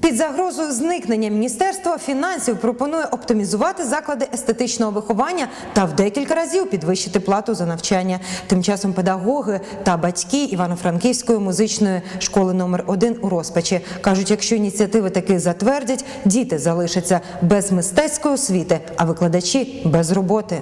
Під загрозою зникнення міністерство фінансів пропонує оптимізувати заклади естетичного виховання та в декілька разів підвищити плату за навчання. Тим часом педагоги та батьки Івано-Франківської музичної школи номер 1 у розпачі кажуть, якщо ініціативи таки затвердять, діти залишаться без мистецької освіти, а викладачі без роботи.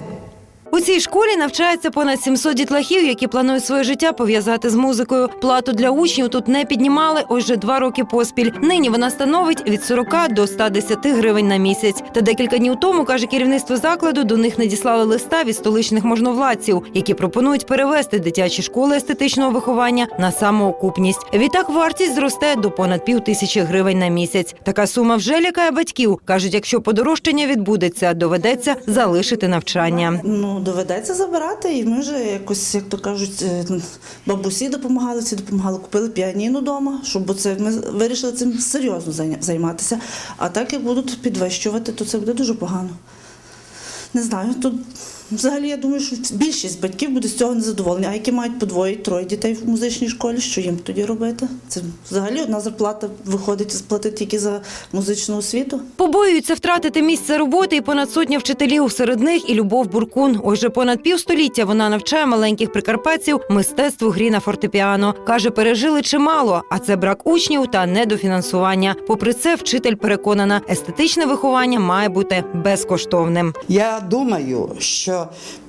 У цій школі навчається понад 700 дітлахів, які планують своє життя пов'язати з музикою. Плату для учнів тут не піднімали ось вже два роки поспіль. Нині вона становить від 40 до 110 гривень на місяць. Та декілька днів тому каже керівництво закладу. До них надіслали листа від столичних можновладців, які пропонують перевести дитячі школи естетичного виховання на самоокупність. Відтак вартість зросте до понад пів тисячі гривень на місяць. Така сума вже лякає батьків. кажуть, якщо подорожчання відбудеться, доведеться залишити навчання. Доведеться забирати, і ми вже якось, як то кажуть, е, бабусі допомагали, всі допомагали, купили піаніно вдома, щоб це ми вирішили цим серйозно займатися. А так як будуть підвищувати, то це буде дуже погано. Не знаю, тут взагалі я думаю, що більшість батьків буде з цього незадоволені. А які мають по двоє, троє дітей в музичній школі, що їм тоді робити? Це взагалі одна зарплата виходить сплатити тільки за музичну освіту. Побоюються втратити місце роботи і понад сотня вчителів. Серед них і Любов Буркун. Ось понад півстоліття вона навчає маленьких прикарпатців мистецтву грі на фортепіано. Каже, пережили чимало, а це брак учнів та недофінансування. Попри це, вчитель переконана, естетичне виховання має бути безкоштовним. Я думаю, що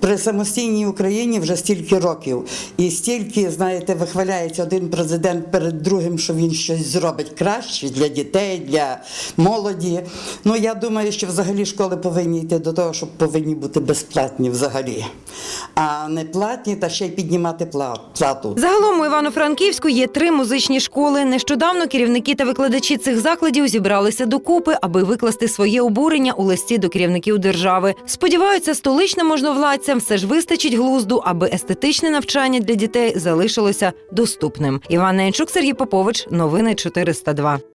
при самостійній Україні вже стільки років, і стільки, знаєте, вихваляється один президент перед другим, що він щось зробить краще для дітей, для молоді. Ну я думаю, що взагалі школи повинні йти до того, щоб повинні бути безплатні взагалі, а не платні та ще й піднімати плату. Загалом у Івано-Франківську є три музичні школи. Нещодавно керівники та викладачі цих закладів зібралися докупи, аби викласти своє обурення у листі до керівників держави. Сподіваються, столичним можновладцям все ж вистачить глузду, аби естетичне навчання для дітей залишилося доступним. Іван Ненчук, Сергій Попович, новини 402.